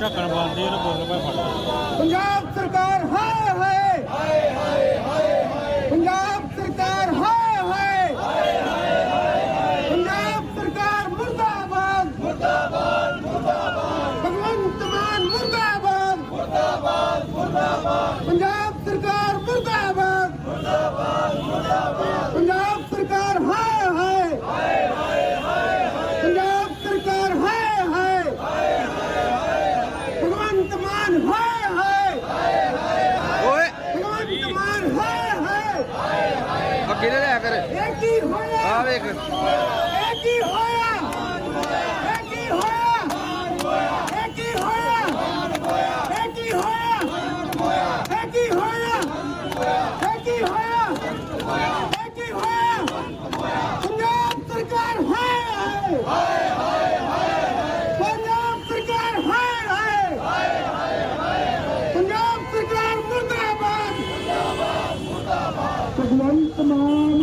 ਢੱਕਣ ਬੰਦ ਜੀ ਉਹਨੂੰ ਬੋਲਣ ਫੜ ਪੰਜਾਬ ਸਰਕਾਰ ਹਾਏ ਹਾਏ ਅੱਗੇ ਲੈ ਲਿਆ ਕਰ ਇਹ ਕੀ ਹੋਇਆ। ਆ ਵੇਖ। ਇਹ ਕੀ ਹੋਇਆ। ਇਹ ਕੀ ਹੋਇਆ। ਇਹ ਕੀ ਹੋਇਆ। ਇਹ ਕੀ ਹੋਇਆ। ਇਹ ਕੀ ਹੋਇਆ। ਇਹ ਕੀ ਹੋਇਆ। ਇਹ ਕੀ ਹੋਇਆ। ਪੰਜਾਬ ਸਰਕਾਰ ਹਾਏ ਹਾਏ। ਪੰਜਾਬ ਸਰਕਾਰ ਹਾਏ ਹਾਏ। ਪੰਜਾਬ ਸਰਕਾਰ ਮੁਰਦਾਬਾਦ। ਭਗਵੰਤ ਮਾਨ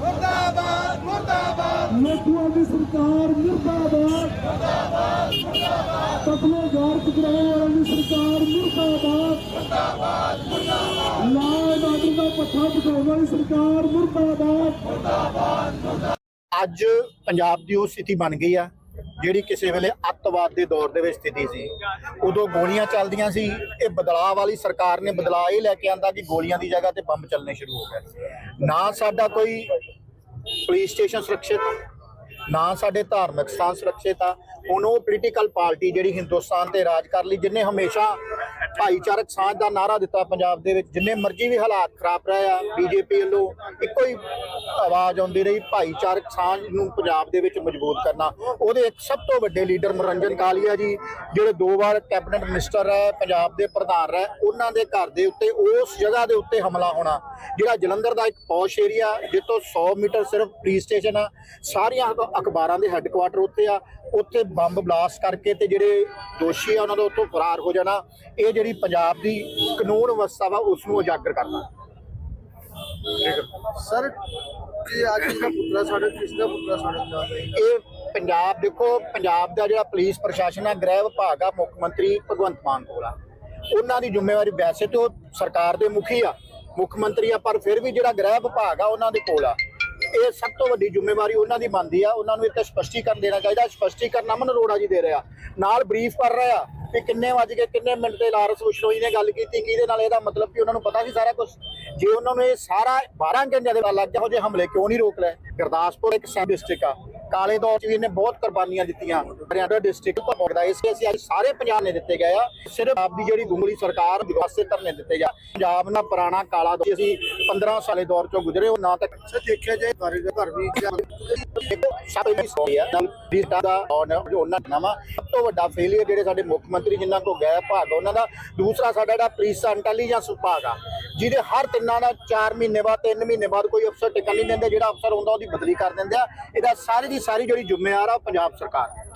ਮੁਰਦਾਬਾਦ ਮੁਰਦਾਬਾਦ ਮੁਰਦਾਬਾਦ ਦੀ ਸਰਕਾਰ ਮੁਰਦਾਬਾਦ। ਮੁਰਦਾਬਾਦ ਮੁਰਦਾਬਾਦ ਤਕਮੇ ਗਾਰ ਵਾਲਿਆਂ ਦੀ ਸਰਕਾਰ ਮੁਰਦਾਬਾਦ। ਮੁਰਦਾਬਾਦ ਮੁਰਦਾਬਾਦ ਲਾਲ ਬਾਦਲ ਦਾ ਪੱਠਾ ਪਕਾਉਣ ਵਾਲੀ ਸਰਕਾਰ ਮੁਰਦਾਬਾਦ। ਅੱਜ ਪੰਜਾਬ ਦੀ ਉਹ ਸਥਿਤੀ ਬਣ ਗਈ ਆ, ਜਿਹੜੀ ਕਿਸੇ ਵੇਲੇ ਅੱਤਵਾਦ ਦੇ ਦੌਰ ਦੇ ਵਿੱਚ ਸਥਿਤੀ ਸੀ। ਉਦੋਂ ਗੋਲੀਆਂ ਚੱਲਦੀਆਂ ਸੀ, ਇਹ ਬਦਲਾਅ ਵਾਲੀ ਸਰਕਾਰ ਨੇ ਬਦਲਾਅ ਇਹ ਲੈ ਕੇ ਆਂਦਾ ਕਿ ਗੋਲੀਆਂ ਦੀ ਜਗ੍ਹਾ ਤੇ ਬੰਬ ਚੱਲਣੇ ਸ਼ੁਰੂ ਹੋ ਗਏ। ਨਾ ਸਾਡਾ ਕੋਈ ਪੁਲਿਸ ਸਟੇਸ਼ਨ ਸੁਰੱਖਿਅਤ ਨਾ ਸਾਡੇ ਧਾਰਮਿਕ ਸਥਾਨ ਸੁਰੱਖਿਅਤ ਆ ਹੁਣ ਉਹ ਪੋਲੀਟੀਕਲ ਪਾਰਟੀ ਜਿਹੜੀ ਹਿੰਦੁਸਤਾਨ ਤੇ ਰਾਜ ਕਰ ਲਈ, ਜਿਨੇ ਹਮੇਸ਼ਾ ਭਾਈਚਾਰਕ ਸਾਂਝ ਦਾ ਨਾਰਾ ਦਿੱਤਾ ਪੰਜਾਬ ਦੇ ਵਿੱਚ, ਜਿੰਨੇ ਮਰਜ਼ੀ ਵੀ ਹਾਲਾਤ ਖਰਾਬ ਰਹੇ ਆ ਬੀਜੇਪੀ ਵੱਲੋਂ ਇੱਕੋ ਹੀ ਆਵਾਜ਼ ਆਉਂਦੀ ਰਹੀ, ਭਾਈਚਾਰਕ ਸਾਂਝ ਨੂੰ ਪੰਜਾਬ ਦੇ ਵਿੱਚ ਮਜ਼ਬੂਤ ਕਰਨਾ। ਉਹਦੇ ਇੱਕ ਸਭ ਤੋਂ ਵੱਡੇ ਲੀਡਰ ਮਨੋਰੰਜਨ ਕਾਲੀਆ ਜੀ, ਜਿਹੜੇ ਦੋ ਵਾਰ ਕੈਬਨਿਟ ਮਿਨਿਸਟਰ ਰਹੇ, ਪੰਜਾਬ ਦੇ ਪ੍ਰਧਾਨ ਰਹੇ, ਉਹਨਾਂ ਦੇ ਘਰ ਦੇ ਉੱਤੇ, ਉਸ ਜਗ੍ਹਾ ਦੇ ਉੱਤੇ ਹਮਲਾ ਹੋਣਾ, ਜਿਹੜਾ ਜਲੰਧਰ ਦਾ ਇੱਕ ਪੌਸ਼ ਏਰੀਆ, ਜਿੱਥੋਂ 100 ਮੀਟਰ ਸਿਰਫ ਪੁਲਿਸ ਸਟੇਸ਼ਨ ਆ, ਸਾਰੀਆਂ ਅਖ- ਅਖਬਾਰਾਂ ਦੇ ਹੈੱਡਕੁਆਟਰ ਉੱਤੇ ਆ, ਉੱਥੇ ਬੰਬ ਬਲਾਸਟ ਕਰਕੇ ਤੇ ਜਿਹੜੇ ਦੋਸ਼ੀ ਆ ਉਹਨਾਂ ਦਾ ਉੱਥੋਂ ਫਰਾਰ ਹੋ ਜਾਣਾ। ਇਹ ਜਿਹੜੀ ਪੰਜਾਬ ਦੀ ਕਾਨੂੰਨ ਵਿਵਸਥਾ ਵਾ ਉਸ ਨੂੰ ਉਜਾਗਰ ਕਰਨਾ। ਸਰ ਕੀ ਅੱਜ ਦਾ ਪੁੱਤਰਾ ਸਾਡੇ ਕਿਸ ਦਾ ਪੁੱਤਰਾ ਸਾਡੇ ਨਾਲ ਇਹ ਪੰਜਾਬ ਦੇਖੋ ਪੰਜਾਬ ਦਾ ਜਿਹੜਾ ਪੁਲਿਸ ਪ੍ਰਸ਼ਾਸਨ ਆ ਗ੍ਰਹਿ ਵਿਭਾਗ ਆ ਮੁੱਖ ਮੰਤਰੀ ਭਗਵੰਤ ਮਾਨ ਕੋਲ ਆ। ਉਹਨਾਂ ਦੀ ਜ਼ਿੰਮੇਵਾਰੀ ਵੈਸੇ ਤੇ ਉਹ ਸਰਕਾਰ ਦੇ ਮੁਖੀ ਆ। ਮੁੱਖ ਮੰਤਰੀ ਆ ਪਰ ਫਿਰ ਵੀ ਜਿਹੜਾ ਗ੍ਰਹਿ ਵਿਭਾਗ ਆ ਉਹਨਾਂ ਦੇ ਕੋਲ ਆ। ਇਹ ਸਭ ਤੋਂ ਵੱਡੀ ਜ਼ਿੰਮੇਵਾਰੀ ਉਹਨਾਂ ਦੀ ਬਣਦੀ ਆ। ਉਹਨਾਂ ਨੂੰ ਇੱਕ ਸਪਸ਼ਟੀਕਰਨ ਦੇਣਾ ਚਾਹੀਦਾ। ਸਪਸ਼ਟੀਕਰਨ ਅਮਨ ਅਰੋੜਾ ਜੀ ਦੇ ਰਿਹਾ। ਨਾਲ ਬਰੀਫ ਕਰ ਰਿਹਾ ਕਿ ਕਿੰਨੇ ਵਜ ਗਏ, ਕਿੰਨੇ ਮਿੰਟ ਤੇ ਲਾਰੈਂਸ ਬਿਸ਼ਨੋਈ ਨੇ ਗੱਲ ਕੀਤੀ। ਕਿਹਦੇ ਨਾਲ ਇਹਦਾ ਮਤਲਬ ਕਿ ਉਹਨਾਂ ਨੂੰ ਪਤਾ ਸੀ ਸਾਰਾ ਕੁਝ ਜੇ ਉਹਨਾਂ ਨੂੰ ਇਹ ਸਾਰਾ 12 ਘੰਟਿਆਂ ਦੇ ਬਾਅਦ ਲੱਗ ਗਿਆ ਹੋ ਜੇ ਹਮਲੇ ਕਿਉਂ ਨਹੀਂ ਰੋਕ ਲਏ ਗੁਰਦਾਸਪੁਰ ਇੱਕ ਸਬ ਡਿਸਟ੍ਰਿਕਟ ਆ। ਕਾਲੇ ਦੌਰ 'ਚ ਵੀ ਇਹਨੇ ਬਹੁਤ ਕੁਰਬਾਨੀਆਂ ਦਿੱਤੀਆਂ। ਹਰਿਆਣਾ ਡਿਸਟ੍ਰਿਕਟ ਤੋਂ ਭੋਗਦਾ ਇਸ ਲਈ ਅਸੀਂ ਸਾਰੇ ਪੰਜਾਬ ਨੇ ਦਿੱਤੇ ਗਏ ਆ। ਸਿਰਫ ਆਪ ਦੀ ਜਿਹੜੀ ਗੁੰਗਲੀ ਸਰਕਾਰ ਵਾਸਤੇ ਧਰਨੇ ਦਿੱਤੇ ਜਾ ਪੰਜਾਬ ਨਾਲ ਪੁਰਾਣਾ ਕਾਲਾ ਦੌਰ ਅਸੀਂ 15 ਸਾਲੇ ਦੌਰ ਚੋਂ ਗੁਜ਼ਰੇ ਉਹ ਨਾ ਤੱਕ ਦੇਖਿਆ ਜਾਏ ਦੇ ਘਰ ਵੀ ਸਭ ਤੋਂ ਸੋਈ ਆ। ਨਾਲ ਰਿਸ਼ਤਾ ਦਾ ਔਨ ਜੋ ਉਹਨਾਂ ਦਾ ਸਭ ਤੋਂ ਵੱਡਾ ਫੇਲਿਅਰ ਜਿਹੜੇ ਸਾਡੇ ਮੁੱਖ ਮੰਤਰੀ ਜਿਨ੍ਹਾਂ ਕੋ ਗਏ ਭਾਗ ਉਹਨਾਂ ਦਾ। ਦੂਸਰਾ ਸਾਡਾ ਜਿਹੜਾ ਪੁਲਿਸ ਇੰਟੈਲੀਜੈਂਸ ਵਿਭਾਗ ਆ, ਜਿਹਦੇ ਹਰ ਤਿੰਨਾਂ ਦਾ 4 ਮਹੀਨੇ ਬਾਅਦ 3 ਮਹੀਨੇ ਬਾਅਦ ਕੋਈ ਅਫਸਰ ਟਿਕਣ ਨਹੀਂ ਦਿੰਦੇ। ਜਿਹੜਾ ਅਫਸਰ ਹੁੰਦਾ ਉਹਦੀ ਬਦਲੀ ਕਰ ਦਿੰਦੇ ਆ। ਇਹਦਾ ਸਾਰੀ ਦੀ ਸਾਰੀ ਜਿਹੜੀ ਜ਼ਿੰਮੇਵਾਰ ਆ ਉਹ ਪੰਜਾਬ ਸਰਕਾਰ।